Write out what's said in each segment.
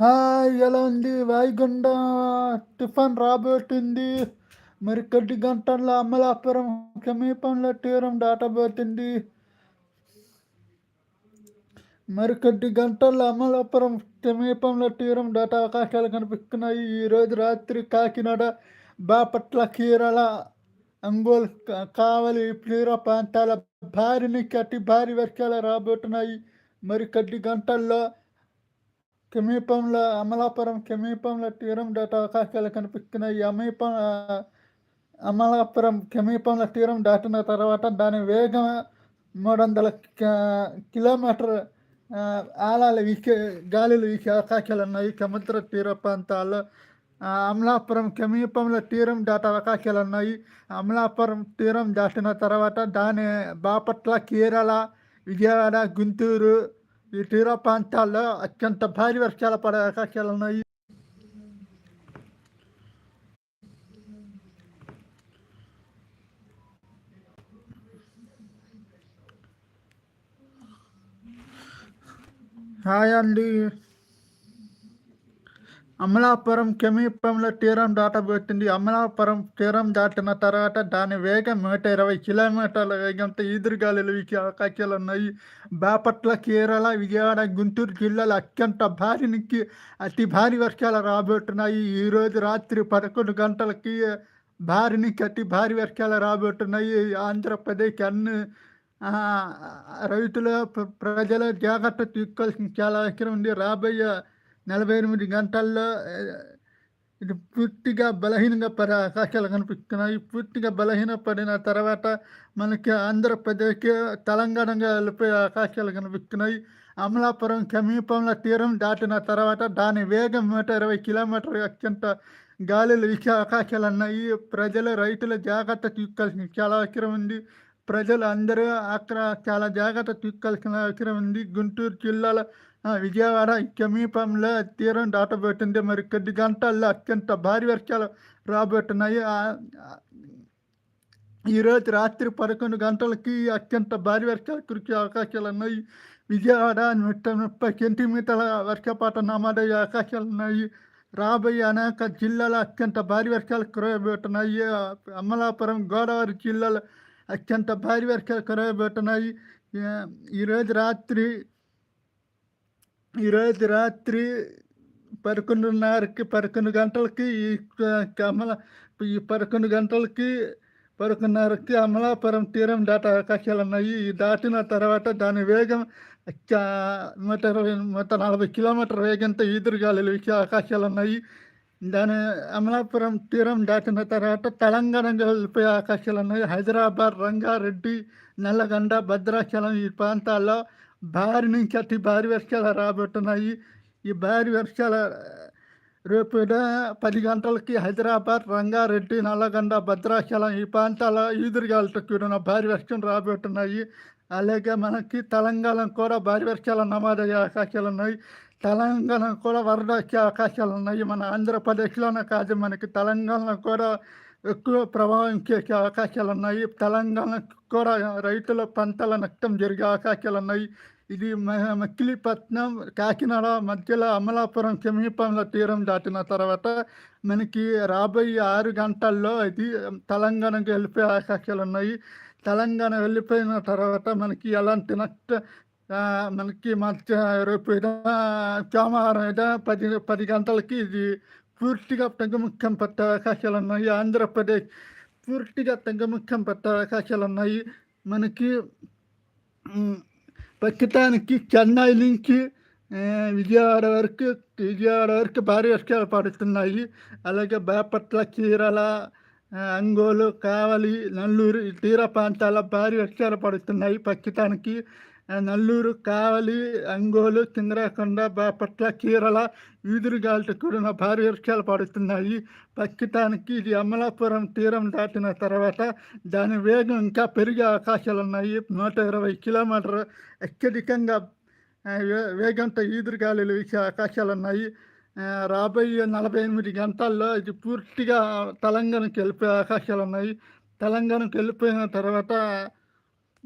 Hi ఎలా ఉంది? వాయుగుండ tiffin రాబోతుంది. మరి కొద్ది గంటల్లో అమలాపురం సమీపంలో తీరం దాటబోతుంది. మరి కొద్ది గంటల్లో అమలాపురం సమీపంలో తీరం దాట అవకాశాలు కనిపిస్తున్నాయి. ఈరోజు రాత్రి కాకినాడ బాపట్ల కీరళ అంగోల్ కావలి తీర ప్రాంతాల భారీ నుంచి అతి భారీ వర్షాలు రాబోతున్నాయి. మరి కొద్ది గంటల్లో సమీపంలో అమలాపురం సమీపంలో తీరం దాట అవకాశాలు కనిపిస్తున్నాయి. సమీపం అమలాపురం సమీపంలో తీరం దాటిన తర్వాత దాని వేగం మూడు వందల క- కిలోమీటర్ ఆలాలు వీసే గాలులు వీసే అవకాశాలు ఉన్నాయి. సముద్ర తీర ప్రాంతాల్లో అమలాపురం సమీపంలో తీరం దాటే అవకాశాలు ఉన్నాయి. అమలాపురం తీరం దాటిన తర్వాత దాని బాపట్ల కేరళ విజయవాడ గుంటూరు ఈ తీర ప్రాంతాల్లో అత్యంత భారీ వర్షాలు పడే అవకాశాలు ఉన్నాయి. హాయ్ అండి. అమలాపురం సమీపంలో తీరం దాటబోతుంది. అమలాపురం తీరం దాటిన తర్వాత దాని వేగం నూట ఇరవై కిలోమీటర్ల వేగంతో ఈదురుగాలులు వీచే అవకాశాలు ఉన్నాయి. బాపట్ల కేరళ విజయవాడ గుంటూరు జిల్లాలో అత్యంత భారీ నుంచి అతి భారీ వర్షాలు రాబోతున్నాయి. ఈరోజు రాత్రి పదకొండు గంటలకి భారీ నుంచి అతి భారీ వర్షాలు రాబోతున్నాయి. ఆంధ్రప్రదేశ్ అన్ని రైతులు రైతుల ప్రజల జాగ్రత్త తీసుకోవాల్సిన చాలా అవసరం ఉంది. రాబోయే నలభై ఎనిమిది గంటల్లో ఇది పూర్తిగా బలహీనంగా పడే అవకాశాలు కనిపిస్తున్నాయి. పూర్తిగా బలహీనపడిన తర్వాత మనకి ఆంధ్రప్రదేశ్ తెలంగాణగా వెళ్ళిపోయే అవకాశాలు కనిపిస్తున్నాయి. అమలాపురం సమీపంలో తీరం దాటిన తర్వాత దాని వేగం నూట ఇరవై కిలోమీటర్ అత్యంత గాలులు వీచే అవకాశాలు ఉన్నాయి. ప్రజలు రైతుల జాగ్రత్త తీసుకోవాల్సిన చాలా అవసరం ఉంది. ప్రజలు అందరూ అక్కడ చాలా జాగ్రత్త తీసుకోవాల్సిన అవసరం ఉంది. గుంటూరు జిల్లాలో విజయవాడ సమీపంలో తీరం దాటబోతుంది. మరి కొద్ది గంటల్లో అత్యంత భారీ వర్షాలు రాబోతున్నాయి. ఈరోజు రాత్రి పదకొండు గంటలకి అత్యంత భారీ వర్షాలు కురిసే అవకాశాలు ఉన్నాయి. విజయవాడ నూట ముప్పై సెంటీమీటర్ల వర్షపాతం నమోదయ్యే అవకాశాలు ఉన్నాయి. రాబోయే అనేక జిల్లాలో అత్యంత భారీ వర్షాలు కురవబోతున్నాయి. అమలాపురం గోదావరి జిల్లాలో అత్యంత భారీ వర్షాలు కురవబోతున్నాయి. ఈరోజు రాత్రి ఈరోజు రాత్రి పదకొండున్నరకి పదకొండు గంటలకి ఈ కమల ఈ పదకొండు గంటలకి పదకొండున్నరకి అమలాపురం తీరం దాటే అవకాశాలు ఉన్నాయి. ఈ దాటిన తర్వాత దాని వేగం నూట ఇరవై నూట నలభై కిలోమీటర్ వేగంతో ఈదురుగాలు వీచే అవకాశాలు ఉన్నాయి. దాని అమలాపురం తీరం దాటిన తర్వాత తెలంగాణ వెళ్ళిపోయే అవకాశాలు ఉన్నాయి. హైదరాబాద్ రంగారెడ్డి నల్లగొండ భద్రాచలం ఈ ప్రాంతాల్లో భారీ నుంచి అతి భారీ వర్షాలు రాబోతున్నాయి ఈ భారీ వర్షాల రేపు పది గంటలకి హైదరాబాద్ రంగారెడ్డి నల్లగొండ భద్రాచలం ఈ ప్రాంతాల ఈదురుగాలతో కూడిన భారీ వర్షం రాబోతున్నాయి అలాగే మనకి తెలంగాణ కూడా భారీ వర్షాలు నమోదయ్యే అవకాశాలు ఉన్నాయి తెలంగాణ కూడా వరద వచ్చే అవకాశాలు ఉన్నాయి మన ఆంధ్రప్రదేశ్లోనే కాదు మనకి తెలంగాణ కూడా ఎక్కువ ప్రభావం చేసే అవకాశాలు ఉన్నాయి తెలంగాణ కూడా రైతుల పంటల నష్టం జరిగే అవకాశాలు ఉన్నాయి ఇది మచిలీపట్నం కాకినాడ మధ్యలో అమలాపురం సమీపంలో తీరం దాటిన తర్వాత మనకి రాబోయే ఆరు గంటల్లో ఇది తెలంగాణకి వెళ్ళిపోయే అవకాశాలు ఉన్నాయి తెలంగాణ వెళ్ళిపోయిన తర్వాత మనకి ఎలాంటి నష్ట మనకి మధ్య రేపు సోమవారం పది పది గంటలకి ఇది పూర్తిగా తగ్గుముఖం పట్టే అవకాశాలు ఉన్నాయి ఆంధ్రప్రదేశ్ పూర్తిగా తగ్గుముఖం పట్టే అవకాశాలు ఉన్నాయి మనకి ప్రస్తుతానికి చెన్నై నుంచి విజయవాడ వరకు విజయవాడ వరకు భారీ వర్షాలు పడుతున్నాయి. అలాగే బాపట్ల చీరల అంగోలు కావలి నల్లూరు ఈ తీర ప్రాంతాల భారీ వర్షాలు పడుతున్నాయి ప్రస్తుతానికి. నల్లూరు కావలి అంగోలు తింగరాకొండ బాపట్ల చీరల ఈదురుగాలితో కూడిన భారీ వర్షాలు పడుతున్నాయి. ప్రస్తుతానికి ఇది అమలాపురం తీరం దాటిన తర్వాత దాని వేగం ఇంకా పెరిగే అవకాశాలు ఉన్నాయి. నూట ఇరవై కిలోమీటర్ అత్యధికంగా వే- వేగంతో ఈదురుగాలులు వేసే అవకాశాలు ఉన్నాయి. రాబోయే నలభై ఎనిమిది గంటల్లో ఇది పూర్తిగా తెలంగాణకి వెళ్ళిపోయే అవకాశాలు ఉన్నాయి. తెలంగాణకు వెళ్ళిపోయిన తర్వాత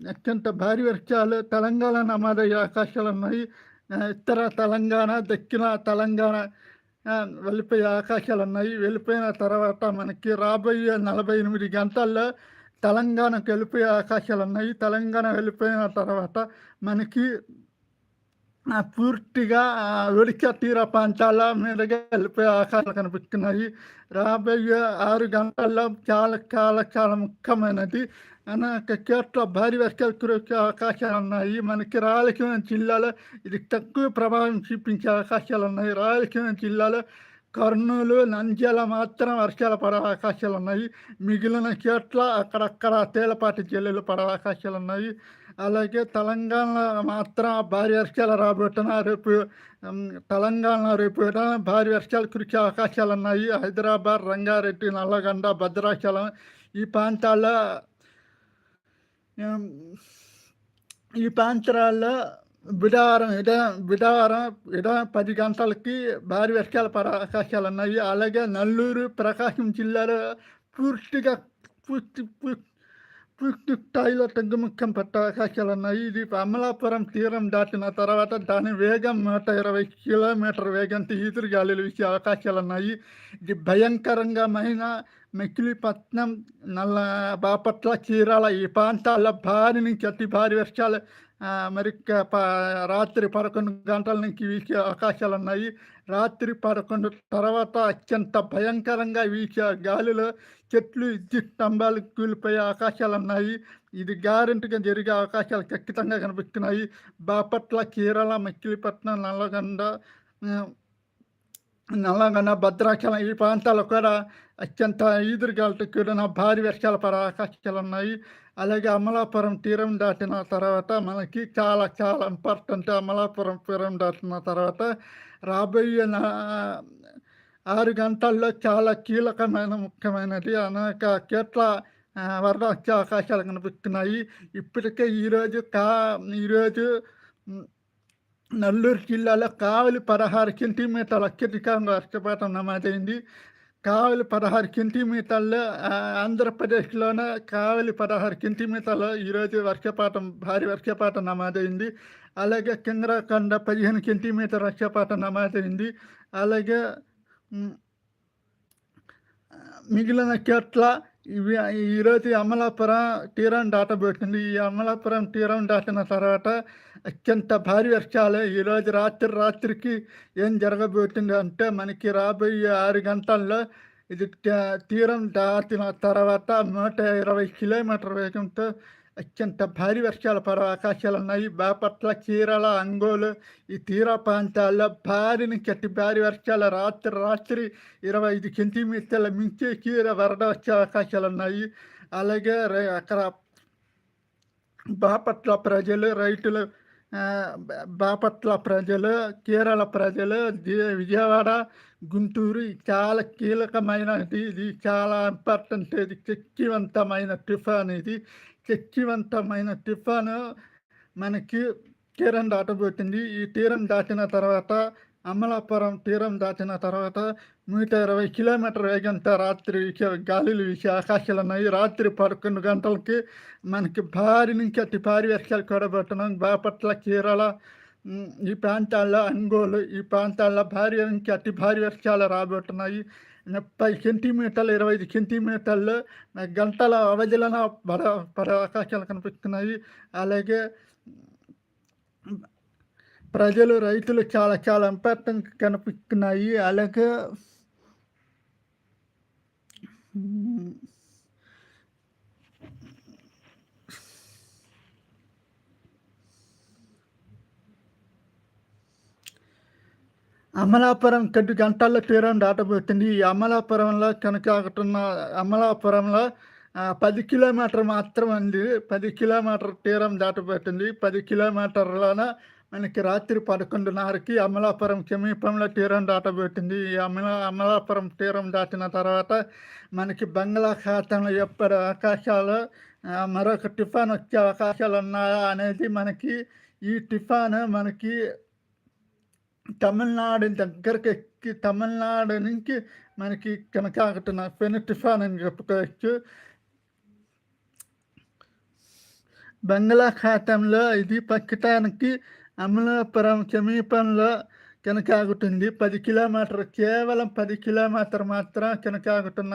అత్యంత భారీ వర్షాలు తెలంగాణ నమాదయ్యే అవకాశాలు ఉన్నాయి. ఉత్తర తెలంగాణ దక్షిణ తెలంగాణ వెళ్ళిపోయే అవకాశాలు ఉన్నాయి. వెళ్ళిపోయిన తర్వాత మనకి రాబోయే నలభై ఎనిమిది గంటల్లో తెలంగాణకు వెళ్ళిపోయే అవకాశాలు ఉన్నాయి. తెలంగాణ వెళ్ళిపోయిన తర్వాత మనకి పూర్తిగా ఒడిశా తీర ప్రాంతాల మీదుగా వెళ్ళిపోయే అవకాశాలు కనిపిస్తున్నాయి. రాబోయే ఆరు గంటల్లో చాలా చాలా చాలా ముఖ్యమైనది అనేక చోట్ల భారీ వర్షాలు కురిసే అవకాశాలు ఉన్నాయి మనకి రాయలసీమ జిల్లాలో ఇది తక్కువ ప్రభావం చూపించే అవకాశాలు ఉన్నాయి రాయలసీమ జిల్లాలో కర్నూలు నంద్యాల మాత్రం వర్షాలు పడే అవకాశాలు ఉన్నాయి మిగిలిన చోట్ల అక్కడక్కడ తేలపాటి జల్లులు పడే అవకాశాలు ఉన్నాయి అలాగే తెలంగాణ మాత్రం భారీ వర్షాలు రాబోతున్నా రేపు తెలంగాణ రేపు భారీ వర్షాలు కురిసే అవకాశాలు ఉన్నాయి హైదరాబాద్ రంగారెడ్డి నల్లగొండ భద్రాచలం ఈ ప్రాంతాల్లో ఈ ప్రాంతాల్లో బుధవారం ఇడ బుధవారం ఇడ పది గంటలకి భారీ వర్షాల పడే అవకాశాలు ఉన్నాయి. అలాగే నల్లూరు ప్రకాశం జిల్లాలో పూర్తిగా పూర్తి పూర్తి స్థాయిలో తగ్గుముఖం పట్టే అవకాశాలు ఉన్నాయి. ఇది అమలాపురం తీరం దాటిన తర్వాత దాని వేగం నూట ఇరవై కిలోమీటర్ వేగంతో ఈదురు గాలులు వీసే అవకాశాలు ఉన్నాయి. ఇది భయంకరంగా మైన మెకిలిపట్నం నల్ల బాపట్ల చీరాల ఈ ప్రాంతాల్లో భారీ నుంచి అతి భారీ వర్షాలు మరి రాత్రి పదకొండు గంటల నుంచి వీసే అవకాశాలు ఉన్నాయి. రాత్రి పదకొండు తర్వాత అత్యంత భయంకరంగా వీచే గాలిలో చెట్లు విద్యుత్ స్తంభాలు కూలిపోయే అవకాశాలు ఉన్నాయి. ఇది గ్యారెంటీగా జరిగే అవకాశాలు ఖచ్చితంగా కనిపిస్తున్నాయి. బాపట్ల చీరాల మక్కిలిపట్నం నల్లగొండ నల్లంగన భద్రాచలం ఈ ప్రాంతాల్లో కూడా అత్యంత ఈదురుగాలతో కూడిన భారీ వర్షాలు పడే అవకాశాలు ఉన్నాయి అలాగే అమలాపురం తీరం దాటిన తర్వాత మనకి చాలా చాలా ఇంపార్టెంట్ అమలాపురం తీరం దాటిన తర్వాత రాబోయే ఆరు గంటల్లో చాలా కీలకమైన ముఖ్యమైనది అనేక చోట్ల వరద వచ్చే అవకాశాలు కనిపిస్తున్నాయి. ఇప్పటికే ఈరోజు కా ఈరోజు నెల్లూరు జిల్లాలో కావలి పదహారు సెంటీమీటర్ల అత్యధికంగా వర్షపాతం నమోదైంది. కావలి పదహారు సెంటీమీటర్లు ఆంధ్రప్రదేశ్లోనే కావలి పదహారు సెంటీమీటర్లు ఈరోజు వర్షపాతం భారీ వర్షపాతం నమోదైంది. అలాగే కింద్రకొండ పదిహేను సెంటీమీటర్ వర్షపాతం నమోదైంది. అలాగే మిగిలిన చోట్ల ఇవి ఈరోజు అమలాపురం తీరం దాటబోతుంది. ఈ అమలాపురం తీరం దాటిన తర్వాత అత్యంత భారీ వర్షాలు ఈరోజు రాత్రి రాత్రికి ఏం జరగబోతుంది అంటే మనకి రాబోయే ఆరు గంటల్లో ఇది తీరం దాటిన తర్వాత నూట ఇరవై కిలోమీటర్ వేగంతో అత్యంత భారీ వర్షాలు పడే అవకాశాలు ఉన్నాయి బాపట్ల చీరల అంగోలు ఈ తీర ప్రాంతాల్లో భారీ నుంచి అతి భారీ వర్షాలు రాత్రి రాత్రి ఇరవై ఐదు సెంటీమీటర్ల మించి చీర వరద వచ్చే అవకాశాలు ఉన్నాయి అలాగే అక్కడ బాపట్ల ప్రజలు రైతులు బాపట్ల ప్రజలు కేరళ ప్రజలు విజయవాడ గుంటూరు చాలా కీలకమైనది. ఇది చాలా ఇంపార్టెంట్. ఇది శక్తివంతమైన టిఫాన్ ఇది. శక్తివంతమైన టిఫాన్ మనకి తీరం దాటబోతుంది. ఈ తీరం దాటిన తర్వాత అమలాపురం తీరం దాటిన తర్వాత నూట ఇరవై కిలోమీటర్ వేగంతో రాత్రి గాలులు వీసే ఆకాశాలు ఉన్నాయి. రాత్రి పదకొండు గంటలకి మనకి భారీ నుంచి అతి భారీ వర్షాలు కూడబెట్టడం బాపట్ల కేరళ ఈ ప్రాంతాల్లో అంగోలు ఈ ప్రాంతాల్లో భారీ నుంచి అతి భారీ వర్షాలు రాబోతున్నాయి. ముప్పై సెంటీమీటర్లు ఇరవై ఐదు సెంటీమీటర్లు గంటల అవధిలోన పడ పడే అవకాశాలు కనిపిస్తున్నాయి. అలాగే ప్రజలు రైతులు చాలా చాలా ఇంపార్టెంట్ కనిపిస్తున్నాయి. అలాగే అమలాపురం కొద్ది గంటల్లో తీరం దాటబోతుంది ఈ అమలాపురంలో కనకాకుతున్న అమలాపురంలో పది కిలోమీటర్ మాత్రం ఉంది. పది కిలోమీటర్ తీరం దాటబోతుంది పది కిలోమీటర్లోన మనకి రాత్రి పదకొండున్నరకి అమలాపురం సమీపంలో తీరం దాటబోతుంది ఈ అమల అమలాపురం తీరం దాటిన తర్వాత మనకి బంగాళాఖాతంలో ఎప్పటి అవకాశాలు మరొక టిఫాన్ వచ్చే అవకాశాలు ఉన్నాయా అనేది మనకి ఈ టిఫాన్ మనకి తమిళనాడు దగ్గరకు ఎక్కి తమిళనాడు నుంచి మనకి కనకాకటన పెను తుఫాన్ అని చెప్పుకోవచ్చు. బంగాళాఖాతంలో ఇది ప్రస్తుతానికి అమలాపురం సమీపంలో కొనసాగుతుంది పది కిలోమీటర్ కేవలం పది కిలోమీటర్ మాత్రం కొనసాగుతున్న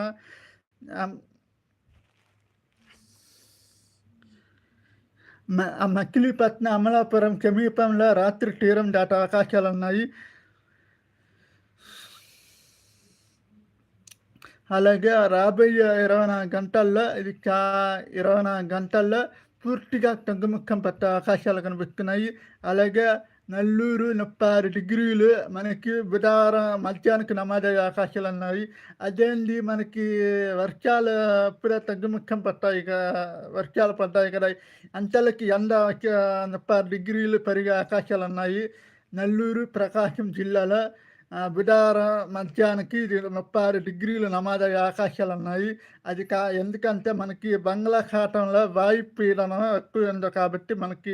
మకిలీపట్నం మ- అమలాపురం సమీపంలో రాత్రి తీరం దాటే అవకాశాలు ఉన్నాయి అలాగే రాబోయే ఇరవై నాలుగు గంటల్లో ఇది చా ఇరవై నాలుగు గంటల్లో పూర్తిగా తగ్గుముఖం పట్టే అవకాశాలు కనిపిస్తున్నాయి. అలాగే నల్లూరు ముప్పై ఆరు డిగ్రీలు మనకి బుధవారం మధ్యాహ్నానికి నమోదయ్యే అవకాశాలు ఉన్నాయి. అదేంది మనకి వర్షాలు అప్పుడే తగ్గుముఖం పడతాయి వర్షాలు పడ్డాయి కదా. అంతలకి ఎండ ముప్పై ఆరు డిగ్రీలు పెరిగే అవకాశాలు ఉన్నాయి. నల్లూరు ప్రకాశం జిల్లాలో బుధవారం మధ్యాహ్నానికి ముప్పై ఆరు డిగ్రీలు నమోదయ్యే అవకాశాలు ఉన్నాయి. అది కా ఎందుకంటే మనకి బంగాళాఖాతంలో వాయుపీడనం ఎక్కువ ఉంది కాబట్టి మనకి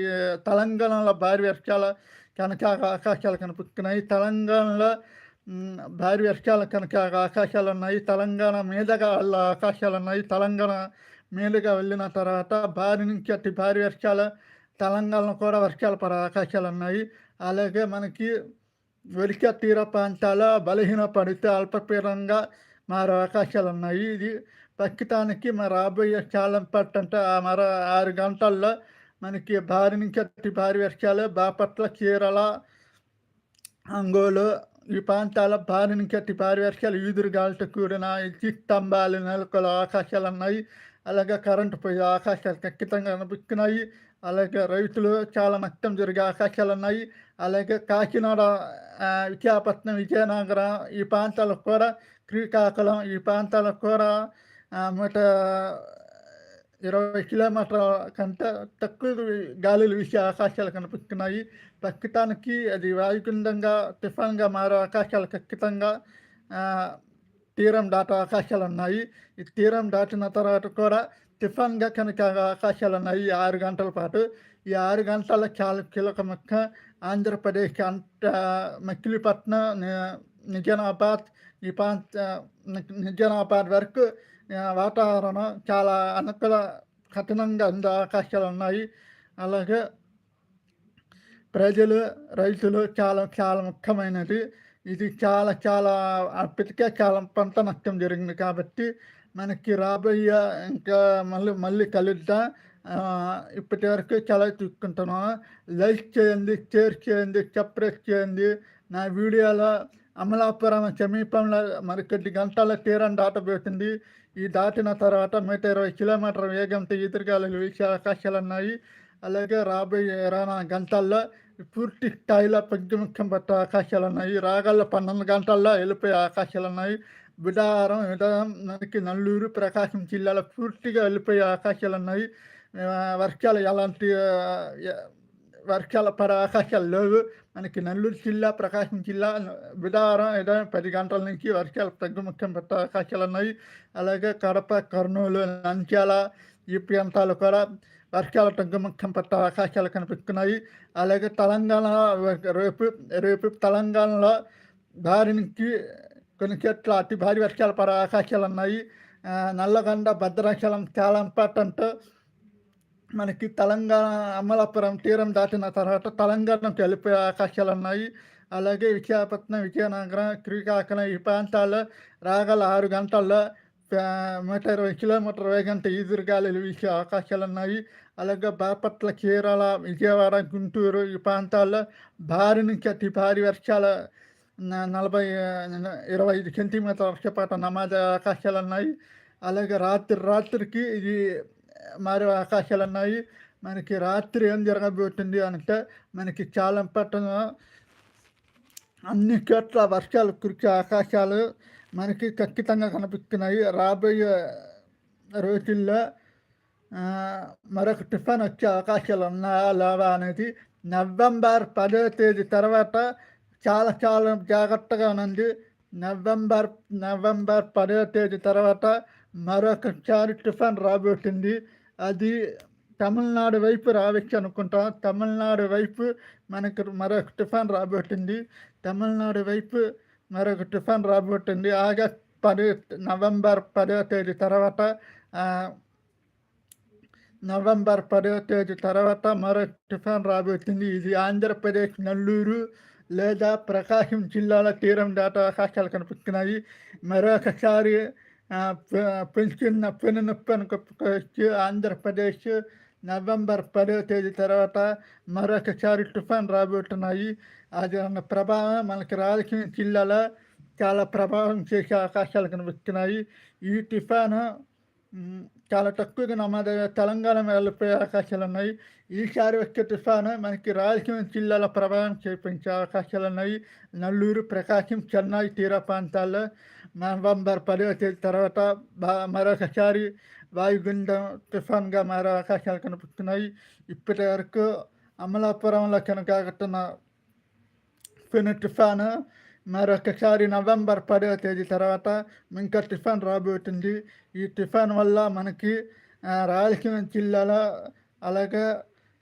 తెలంగాణలో భారీ వర్షాలు కనుక ఆకాశాలు కనిపిస్తున్నాయి తెలంగాణలో భారీ వర్షాలు కనుక ఆకాశాలు ఉన్నాయి. తెలంగాణ మీదగా వాళ్ళ ఆకాశాలు ఉన్నాయి. తెలంగాణ మీదుగా వెళ్ళిన తర్వాత భారీ నుంచి అట్టి భారీ వర్షాలు తెలంగాణలో కూడా వర్షాలు పడే ఆకాశాలు ఉన్నాయి. అలాగే మనకి ఒరిక తీర ప్రాంతాల బలహీన పడితే అల్పపీడంగా మారే అవకాశాలు ఉన్నాయి. ఇది ప్రస్తుతానికి మా రాబోయే కాలం పట్టంటే అంటే ఆ మరో ఆరు గంటల్లో మనకి భారీ నుంచి అతి భారీ వర్షాలు బాపట్ల చీరల అంగోలు ఈ ప్రాంతాల భారీ నుంచి అతి భారీ వర్షాలు ఈదురు గాలితో కూడిన విద్యుత్ స్తంభాలు నెలకొల ఆకాశాలు ఉన్నాయి అలాగే కరెంటు పోయే ఆకాశాలు ఖచ్చితంగా కనిపిస్తున్నాయి. అలాగే రైతులు చాలా నష్టం జరిగే అవకాశాలు ఉన్నాయి అలాగే కాకినాడ విశాఖపట్నం విజయనగరం ఈ ప్రాంతాలకు కూడా శ్రీకాకుళం ఈ ప్రాంతాలకు కూడా ఆ, ఇరవై కిలోమీటర్ల కంటే తక్కువ గాలులు వీసే అవకాశాలు కనిపిస్తున్నాయి. ప్రస్తుతానికి అది వాయుగుండంగా తుఫాన్గా మారే అవకాశాలు ఖచ్చితంగా తీరం దాటే అవకాశాలు ఉన్నాయి. ఈ తీరం దాటిన తర్వాత కూడా తుఫాన్గా కనుక అవకాశాలు ఉన్నాయి ఈ ఆరు గంటల పాటు. ఈ ఆరు గంటల చాలా కీలక ముఖ్య ఆంధ్రప్రదేశ్ అంత మచిలీపట్నం నిజామాబాద్ ఈ ప్రాంత నిజామాబాద్ వరకు వాతావరణం చాలా అనుకూల కఠినంగా ఉండే అవకాశాలు ఉన్నాయి అలాగే ప్రజలు రైతులు చాలా చాలా ముఖ్యమైనది. ఇది చాలా చాలా అప్పటికే చాలా పంట నష్టం జరిగింది కాబట్టి మనకి రాబోయే ఇంకా మళ్ళీ మళ్ళీ కలుద్దాం. ఇప్పటి వరకు చాలా చూసుకుంటున్నాను. లైక్ చేయండి షేర్ చేయండి సబ్స్క్రైబ్ చేయండి. నా వీడియోలో అమలాపురం సమీపంలో మరికొద్ది గంటల తీరం దాటబోతుంది. ఈ దాటిన తర్వాత నూట ఇరవై కిలోమీటర్ వేగంతో ఎదురుగాలు వీసే అవకాశాలు ఉన్నాయి అలాగే రాబోయే ఇరవై నాలుగు గంటల్లో పూర్తి స్థాయిలో పగ్గుముఖ్యం పట్టే అవకాశాలు ఉన్నాయి రాగల పన్నెండు గంటల్లో వెళ్ళిపోయే అవకాశాలు ఉన్నాయి బుధవారం ఉదయం మనకి నల్లూరు ప్రకాశం జిల్లాలో పూర్తిగా వెళ్ళిపోయే అవకాశాలు ఉన్నాయి వర్షాలు ఎలాంటి వర్షాల పడే అవకాశాలు లేవు మనకి నెల్లూరు జిల్లా ప్రకాశం జిల్లా బుధవారం ఏదో పది గంటల నుంచి వర్షాలు తగ్గుముఖ్యం పెట్టే అవకాశాలు ఉన్నాయి అలాగే కడప కర్నూలు నంద్యాల ఈ ప్రాంతాలు కూడా వర్షాలు తగ్గుముఖం పెట్టే అవకాశాలు కనిపిస్తున్నాయి అలాగే తెలంగాణ రేపు రేపు తెలంగాణలో భారీ నుంచి కొన్ని చోట్ల అతి భారీ వర్షాలు పడే అవకాశాలు ఉన్నాయి నల్లగొండ భద్రాచలం చాలా ఇంపార్టెంట్ మనకి తెలంగాణ అమలాపురం తీరం దాటిన తర్వాత తెలంగాణకు వెళ్ళిపోయే అవకాశాలు ఉన్నాయి. అలాగే విశాఖపట్నం విజయనగరం శ్రీకాకుళం ఈ ప్రాంతాల్లో రాగల ఆరు గంటల్లో ఆ, నూట ఇరవై కిలోమీటర్ వేగంతో ఈదురుగాలులు వీసే అవకాశాలు ఉన్నాయి. అలాగే బాపట్ల చీరాల విజయవాడ గుంటూరు ఈ ప్రాంతాల్లో భారీ నుంచి అతి భారీ వర్షాల నలభై ఇరవై ఐదు సెంటీమీటర్ల వర్షపాతం నమాజ అవకాశాలు ఉన్నాయి. అలాగే రాత్రి రాత్రికి ఇది మారే అవకాశాలు ఉన్నాయి మనకి రాత్రి ఏం జరగబోతుంది అంటే మనకి చాలా పట్టణ అన్ని చోట్ల వర్షాలు కురిచే అవకాశాలు మనకి ఖచ్చితంగా కనిపిస్తున్నాయి. రాబోయే రోజుల్లో మరొక టిఫిన్ వచ్చే అవకాశాలు ఉన్నాయా లేవా అనేది నవంబర్ పదో తేదీ తర్వాత చాలా చాలా జాగ్రత్తగా ఉంది నవంబర్ నవంబర్ పదో తేదీ తర్వాత మరొకసారి టిఫన్ రాబోతుంది. అది తమిళనాడు వైపు రావచ్చు అనుకుంటాం. తమిళనాడు వైపు మనకు మరొక టిఫన్ రాబోతుంది. తమిళనాడు వైపు మరొక టిఫన్ రాబోతుంది. ఆగస్ట్ పది నవంబర్ పదో తేదీ తర్వాత నవంబర్ పదవ తేదీ తర్వాత మరో టిఫాన్ రాబోతుంది. ఇది ఆంధ్రప్రదేశ్ నెల్లూరు లేదా ప్రకాశం జిల్లాల తీరం దాట అవకాశాలు కనిపిస్తున్నాయి. మరొకసారి పెంచుకున్న పెను నొప్పి అని ఆంధ్రప్రదేశ్ నవంబర్ పదో తేదీ తర్వాత మరొకసారి తుఫాన్ రాబోతున్నాయి. అది అన్న ప్రభావం మనకి రాజకీయ జిల్లాలో చాలా ప్రభావం చేసే అవకాశాలు కనిపిస్తున్నాయి. ఈ తుఫాను చాలా తక్కువగా నమోదయ్యే తెలంగాణ వెళ్ళిపోయే అవకాశాలు ఉన్నాయి. ఈసారి వచ్చే తుఫాను మనకి రాయలసీమ జిల్లాల ప్రభావం చేపించే అవకాశాలు ఉన్నాయి. నల్లూరు ప్రకాశం చెన్నై తీర ప్రాంతాల్లో నవంబర్ పదవ తేదీ తర్వాత మరొకసారి వాయుగుండం తుఫాన్గా మారే అవకాశాలు కనిపిస్తున్నాయి ఇప్పటి వరకు అమలాపురంలో కొనసాగుతున్న పెను తుఫాను మరొకసారి నవంబర్ పదవ తేదీ తర్వాత ఇంకా తుఫాన్ రాబోతుంది ఈ తుఫాన్ వల్ల మనకి రాయలసీమ జిల్లాలో అలాగే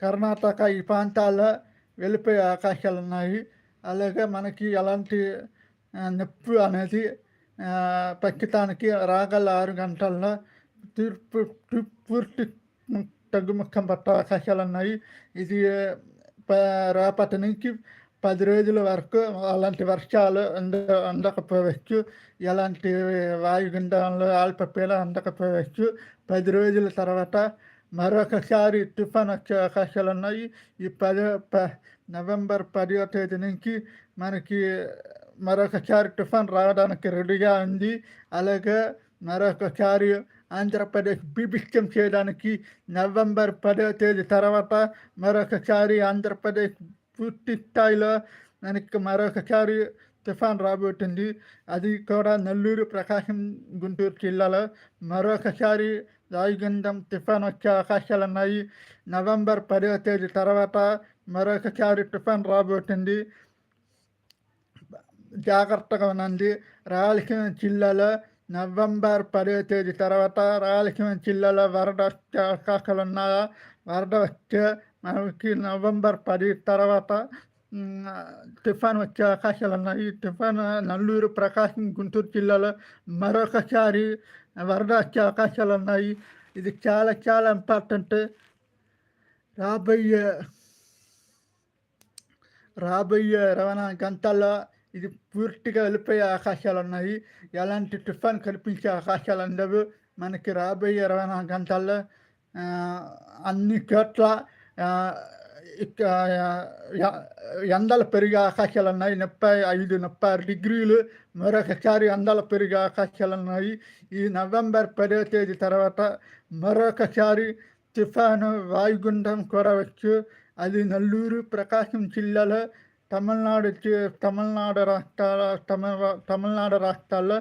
కర్ణాటక ఈ ప్రాంతాల్లో వెళ్ళిపోయే అవకాశాలు ఉన్నాయి అలాగే మనకి ఎలాంటి నొప్పి అనేది ప్రస్తుతానికి రాగల ఆరు గంటల్లో తీర్పు తూర్పు పూర్తి తగ్గుముఖం పట్టే అవకాశాలు ఉన్నాయి ఇది ప- రేపటి నుంచి పది రోజుల వరకు అలాంటి వర్షాలు ఉండ ఉండకపోవచ్చు ఎలాంటి వాయుగుండంలో ఆల్పపీల ఉండకపోవచ్చు పది రోజుల తర్వాత మరొకసారి తుఫాన్ వచ్చే అవకాశాలు ఉన్నాయి ఈ పదో ప నవంబర్ పదో తేదీ నుంచి మనకి మరొకసారి తుఫాన్ రావడానికి రెడీగా ఉంది. అలాగే మరొకసారి ఆంధ్రప్రదేశ్ బీభిష్టం చేయడానికి నవంబర్ పదో తేదీ తర్వాత మరొకసారి ఆంధ్రప్రదేశ్ పూర్తి స్థాయిలో మనకి మరొకసారి తుఫాన్ రాబోతుంది. అది కూడా నెల్లూరు ప్రకాశం గుంటూరు జిల్లాలో మరొకసారి రాయిగంధం తుఫాన్ వచ్చే అవకాశాలు ఉన్నాయి. నవంబర్ పదవ తేదీ తర్వాత మరొకసారి తుఫాన్ రాబోతుంది. జాగ్రత్తగా ఉండండి. రాయలసీమ జిల్లాలో నవంబర్ పదో తేదీ తర్వాత రాయలసీమ జిల్లాలో వరద వచ్చే అవకాశాలు ఉన్నాయా? వరద వచ్చే మనకి నవంబర్ పది తర్వాత తుఫాన్ వచ్చే అవకాశాలు ఉన్నాయి. తుఫాన్ నల్లూరు ప్రకాశం గుంటూరు జిల్లాలో మరొకసారి వరద వచ్చే అవకాశాలు ఉన్నాయి. ఇది చాలా చాలా ఇంపార్టెంట్. రాబోయే రాబోయే రవాణా గంటల్లో ఇది పూర్తిగా వెళ్ళిపోయే అవకాశాలు ఉన్నాయి. ఎలాంటి తుఫాన్ కల్పించే అవకాశాలు ఉండవు. మనకి రాబోయే ఇరవై నాలుగు గంటల్లో అన్ని చోట్ల ఎండలు పెరిగే అవకాశాలు ఉన్నాయి. ముప్పై ఐదు ముప్పై ఆరు డిగ్రీలు మరొకసారి ఎండలు పెరిగే అవకాశాలు ఉన్నాయి. ఈ నవంబర్ పదో తేదీ తర్వాత మరొకసారి తుఫాను వాయుగుండం కూడా వచ్చు. అది నల్లూరు ప్రకాశం జిల్లాలో తమిళనాడు తమిళనాడు రాష్ట్రాల తమిళ తమిళనాడు రాష్ట్రాల్లో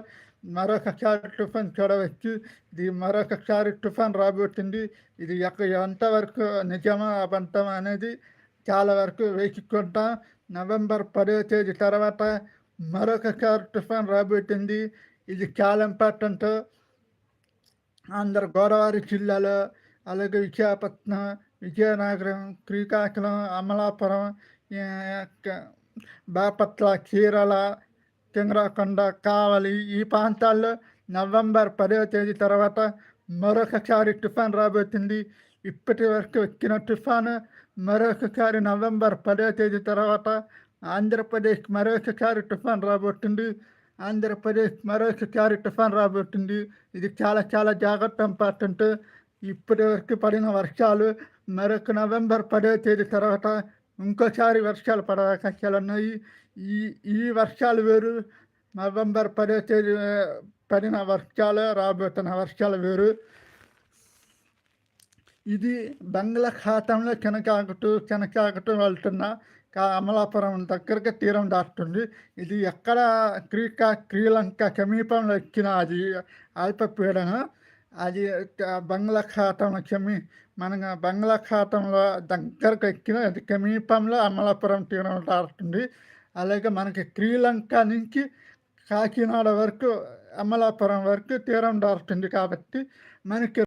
మరొకసారి తుఫాన్ చూడవచ్చు. ఇది మరొకసారి తుఫాన్ రాబోతుంది. ఇది ఎక్క ఎంతవరకు నిజమా అబద్ధం అనేది చాలా వరకు వేసుకుంటాం నవంబర్ పదో తేదీ తర్వాత మరొకసారి తుఫాన్ రాబోతుంది. ఇది చాలా ఇంపార్టెంట్. ఆంధ్ర గోదావరి జిల్లాలో అలాగే విశాఖపట్నం విజయనగరం శ్రీకాకుళం అమలాపురం బాపట్ల చీరల కింగ్రాకొండ కావలి ఈ ప్రాంతాల్లో నవంబర్ పదవ తేదీ తర్వాత మరొకసారి తుఫాన్ రాబోతుంది. ఇప్పటి వరకు వచ్చిన తుఫాను మరొకసారి నవంబర్ పదవ తేదీ తర్వాత ఆంధ్రప్రదేశ్ మరొకసారి తుఫాన్ రాబోతుంది. ఆంధ్రప్రదేశ్ మరొకసారి తుఫాన్ రాబోతుంది. ఇది చాలా చాలా జాగ్రత్త ఇంపార్టెంట్. ఇప్పటి వరకు పడిన వర్షాలు మరొక నవంబర్ పదవ తేదీ తర్వాత ఇంకోసారి వర్షాలు పడే అవకాశాలు ఉన్నాయి ఈ ఈ వర్షాలు వేరు. నవంబర్ పదో తేదీ పడిన వర్షాలు రాబోతున్న వర్షాలు వేరు. ఇది బంగాళాఖాతంలో చెనకాకటు చెనకాకటు వెళ్తున్న కా- అమలాపురం దగ్గరగా తీరం దాటుతుంది. ఇది ఎక్కడ క్రీక శ్రీలంక సమీపంలో ఎక్కిన అది అల్పపీడనం అది క- బంగాళాఖాతంలో క్షమి మన బంగాళాఖాతంలో దగ్గరకు ఎక్కిన అది సమీపంలో అమలాపురం తీరం దాటుతుంది అలాగే మనకి శ్రీలంక నుంచి కాకినాడ వరకు అమలాపురం వరకు తీరం దాటుతుంది కాబట్టి మనకి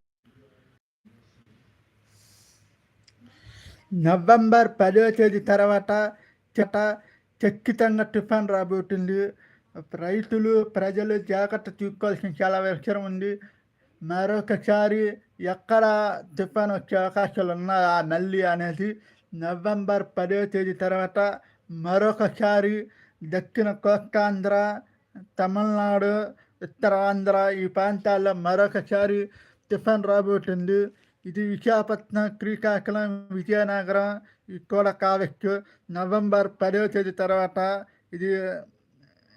నవంబర్ పదో తేదీ తర్వాత చెట చక్కితంగా తుఫాన్ రాబోతుంది. రైతులు ప్రజలు జాగ్రత్త తీసుకోవాల్సిన చాలా అవసరం ఉంది. మరొకసారి ఎక్కడ తుఫాన్ వచ్చే అవకాశాలు ఉన్నాయా మళ్ళీ అనేది నవంబర్ పదో తేదీ తర్వాత మరొకసారి దక్షిణ కోస్తాంధ్ర తమిళనాడు ఉత్తరాంధ్ర ఈ ప్రాంతాల్లో మరొకసారి తుఫాన్ రాబోతుంది ఇది విశాఖపట్నం శ్రీకాకుళం విజయనగరం ఇది కూడా కావచ్చు నవంబర్ పదో తేదీ తర్వాత ఇది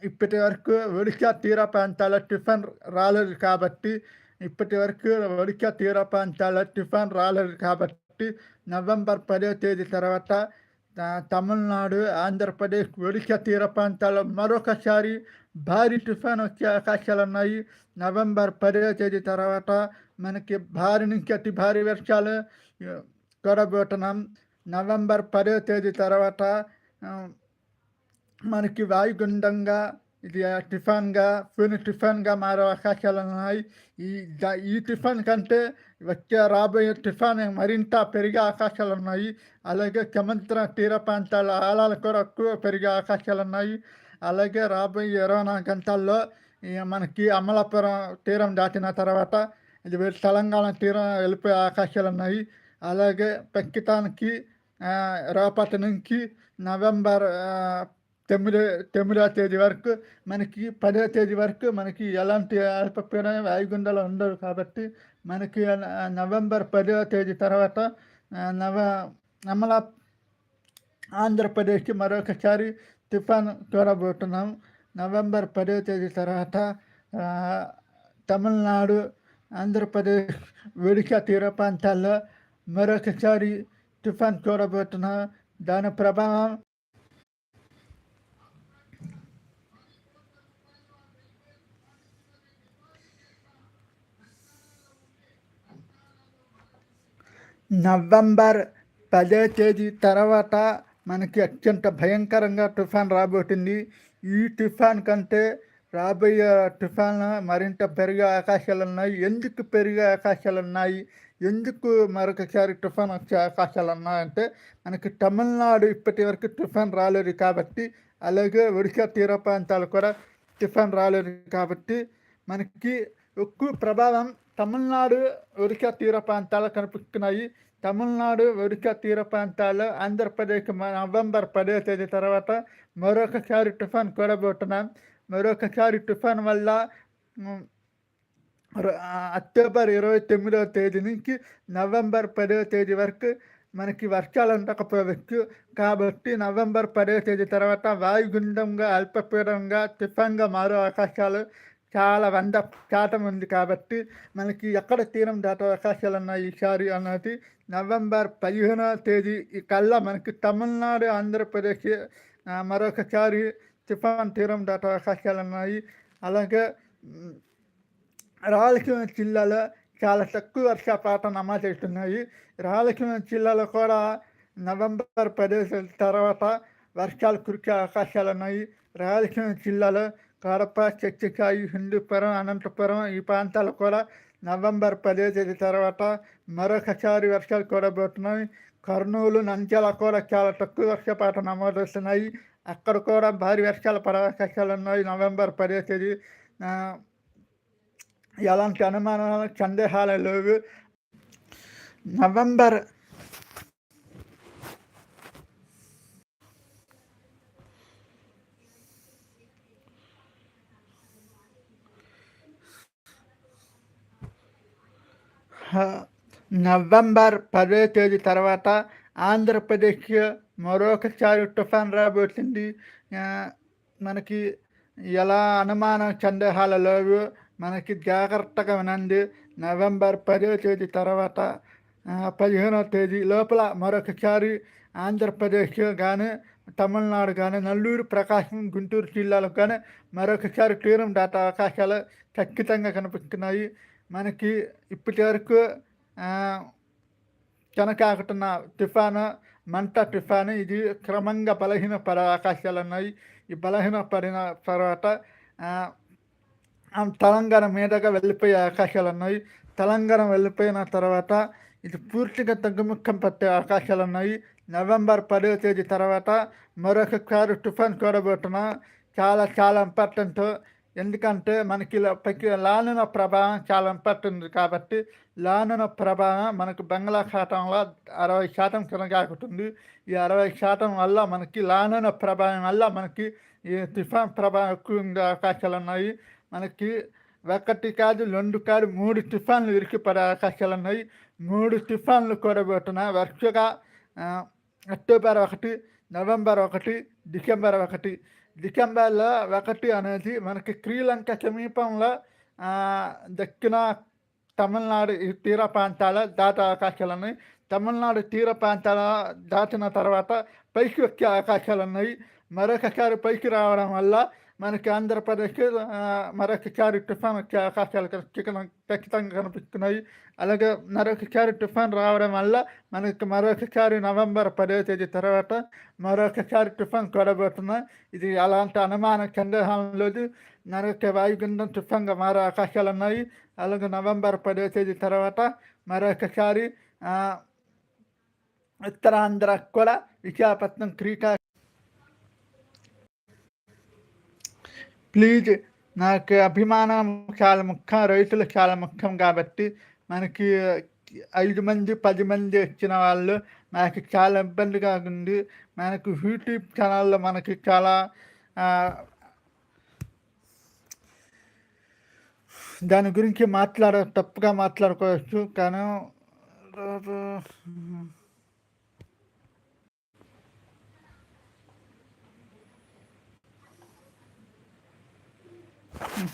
ఇప్పటి వరకు ఒడిశా తీర ప్రాంతాల్లో టిఫన్ రాలేదు కాబట్టి ఇప్పటి వరకు ఒడిక తీర ప్రాంతాల టిఫాన్ రాలేదు కాబట్టి నవంబర్ పదో తేదీ తర్వాత తమిళనాడు ఆంధ్రప్రదేశ్ ఒడిశా తీర ప్రాంతాల్లో మరొకసారి భారీ తుఫాన్ వచ్చే అవకాశాలు ఉన్నాయి. నవంబర్ పదో తేదీ తర్వాత మనకి భారీ నుంచి అతి భారీ వర్షాలు ఆ, నవంబర్ పదో తేదీ తర్వాత మనకి వాయుగుండంగా టిఫాన్గా ఫుని టిఫాన్గా మారే అవకాశాలు ఉన్నాయి ఈ ఈ టిఫాన్ కంటే వచ్చే రాబోయే టిఫాన్ మరింత పెరిగే అవకాశాలు ఉన్నాయి అలాగే సముద్ర తీర ప్రాంతాల ఆలాలు కూడా ఎక్కువ పెరిగే అవకాశాలు ఉన్నాయి అలాగే రాబోయే ఇరవై నాలుగు గంటల్లో మనకి అమలాపురం తీరం దాటిన తర్వాత ఇది తెలంగాణ తీరం వెళ్ళిపోయే అవకాశాలు ఉన్నాయి అలాగే పెంకితానికి రేపటి నుంచి నవంబర్ ఆ, తొమ్మిదో తేదీ వరకు మనకి పదో తేదీ వరకు మనకి ఎలాంటి అల్పపీడన వాయుగుండాలు ఉండవు కాబట్టి మనకి నవంబర్ పదవ తేదీ తర్వాత నవ అమలా ఆంధ్రప్రదేశ్కి మరొకసారి తుఫాను చూడబోతున్నాం నవంబర్ పదో తేదీ తర్వాత తమిళనాడు ఆంధ్రప్రదేశ్ ఒడిశా తీర ప్రాంతాల్లో మరొకసారి తుఫాన్ చూడబోతున్నాం దాని ప్రభావం నవంబర్ పదే తేదీ తర్వాత మనకి అత్యంత భయంకరంగా తుఫాన్ రాబోతుంది. ఈ తుఫాన్ కంటే రాబోయే తుఫాన్ మరింత పెరిగే అవకాశాలు ఉన్నాయి. ఎందుకు పెరిగే అవకాశాలు ఉన్నాయి? ఎందుకు మరొకసారి తుఫాన్ వచ్చే అవకాశాలు ఉన్నాయంటే మనకి తమిళనాడు ఇప్పటి వరకు తుఫాన్ రాలేదు కాబట్టి అలాగే ఒడిశా తీర ప్రాంతాలు కూడా తుఫాన్ రాలేదు కాబట్టి మనకి ఎక్కువ ప్రభావం తమిళనాడు ఒడిశా తీర ప్రాంతాలు కనిపిస్తున్నాయి. తమిళనాడు ఒడిశా తీర ప్రాంతాలు ఆంధ్రప్రదేశ్ నవంబర్ పదో తేదీ తర్వాత మరొకసారి తుఫాన్ కూడబోతున్నాం మరొకసారి తుఫాన్ వల్ల అక్టోబర్ ఇరవై తొమ్మిదవ తేదీ నుంచి నవంబర్ పదవ తేదీ వరకు మనకి వర్షాలు ఉండకపోవచ్చు. కాబట్టి నవంబర్ పదవ తేదీ తర్వాత వాయుగుండంగా అల్పపీడంగా తుఫాన్గా మారే అవకాశాలు చాలా వంద శాతం ఉంది కాబట్టి మనకి ఎక్కడ తీరం దాటే అవకాశాలు ఉన్నాయి ఈసారి అన్నది నవంబర్ పదిహేనవ తేదీ కల్లా మనకి తమిళనాడు ఆంధ్రప్రదేశ్ మరొకసారి తుఫాన్ తీరం దాటే అవకాశాలు ఉన్నాయి అలాగే రాయలసీమ జిల్లాలో చాలా తక్కువ వర్షపాతం నమోదవుతున్నాయి రాయలసీమ జిల్లాలో కూడా నవంబర్ పదిహేను తర్వాత వర్షాలు కురిసే అవకాశాలు ఉన్నాయి రాయలసీమ జిల్లాలో కడప చచ్చికాయి హిందూపురం అనంతపురం ఈ ప్రాంతాలు కూడా నవంబర్ పదే తేదీ తర్వాత మరొకసారి వర్షాలు కూడబోతున్నాయి కర్నూలు నంద్యాల కూడా చాలా తక్కువ వర్షపాతం నమోదవుతున్నాయి. అక్కడ కూడా భారీ వర్షాలు పడే అవకాశాలు ఉన్నాయి. నవంబర్ పదే తేదీ ఎలాంటి అనుమానాలు సందేహాలు లేవు. నవంబర్ నవంబర్ పదో తేదీ తర్వాత ఆంధ్రప్రదేశ్ మరొకసారి తుఫాన్ రాబోతుంది. మనకి ఎలా అనుమానం సందేహాలు లేవు. మనకి జాగ్రత్తగా వినండి నవంబర్ పదో తేదీ తర్వాత పదిహేనో పదిహేనవ తేదీ లోపల మరొకసారి ఆంధ్రప్రదేశ్ కానీ తమిళనాడు కానీ నెల్లూరు ప్రకాశం గుంటూరు జిల్లాలకు కానీ మరొకసారి తీరం దాటే అవకాశాలు ఖచ్చితంగా కనిపిస్తున్నాయి. మనకి ఇప్పటి వరకు కనకాకుతున్న తుఫాను మంట తుఫాను ఇది క్రమంగా బలహీన పడే అవకాశాలు ఉన్నాయి. ఈ బలహీన పడిన తర్వాత తెలంగాణ మీదగా వెళ్ళిపోయే అవకాశాలు ఉన్నాయి. తెలంగాణ వెళ్ళిపోయిన తర్వాత ఇది పూర్తిగా తగ్గుముఖం పట్టే అవకాశాలు ఉన్నాయి. నవంబర్ పదో తేదీ తర్వాత మరొకసారి తుఫాన్ కూడబోతున్నా చాలా చాలా ఇంపార్టెంట్ ఎందుకంటే మనకి ఇలా పైకి ప్రభావం చాలా ఇంపార్టెంట్ కాబట్టి లానున ప్రభావం మనకు బంగాళాఖాతంలో అరవై శాతం కొనసాగుతుంది. ఈ అరవై శాతం వల్ల మనకి లానున ప్రభావం వల్ల మనకి ఈ తుఫాన్ ప్రభావం ఎక్కువ ఉండే అవకాశాలు ఉన్నాయి. మనకి ఒకటి కాదు రెండు కాదు మూడు తుఫాన్లు ఇరికిపడే అవకాశాలు ఉన్నాయి. మూడు తుఫాన్లు కూడబెట్టిన వరుసగా అక్టోబర్ ఒకటి నవంబర్ ఒకటి డిసెంబర్ ఒకటి డిసెంబర్లో ఒకటి అనేది మనకి శ్రీలంక సమీపంలో దక్షిణ తమిళనాడు తీర ప్రాంతాల దాటే అవకాశాలు ఉన్నాయి. తమిళనాడు తీర ప్రాంతాల దాటిన తర్వాత పైకి వచ్చే అవకాశాలు ఉన్నాయి. మరొకసారి పైకి రావడం వల్ల మనకి ఆంధ్రప్రదేశ్కి మరొక మరొకసారి తుఫాన్ వచ్చే అవకాశాలు ఖచ్చితంగా ఖచ్చితంగా కనిపిస్తున్నాయి. అలాగే మరొక చారి తుఫాన్ రావడం వల్ల మనకి మరొకసారి నవంబర్ పదో తేదీ తర్వాత మరొకసారి తుఫాన్ కూడబోతున్నాయి ఇది అలాంటి అనుమానం సందేహం లేదు మరొక వాయుగుండం తుఫాన్గా మారే అవకాశాలు ఉన్నాయి. అలాగే నవంబర్ పదో తేదీ తర్వాత మరొకసారి ఉత్తరాంధ్ర కూడా విశాఖపట్నం క్రీకా ప్లీజ్ నాకు అభిమానం చాలా ముఖ్యం రైతులు చాలా ముఖ్యం కాబట్టి మనకి ఐదు మంది పది మంది వచ్చిన వాళ్ళు నాకు చాలా ఇబ్బందిగా ఉంది. మనకు యూట్యూబ్ ఛానల్లో మనకి చాలా దాని గురించి మాట్లాడ తప్పుగా మాట్లాడుకోవచ్చు. కానీ হুম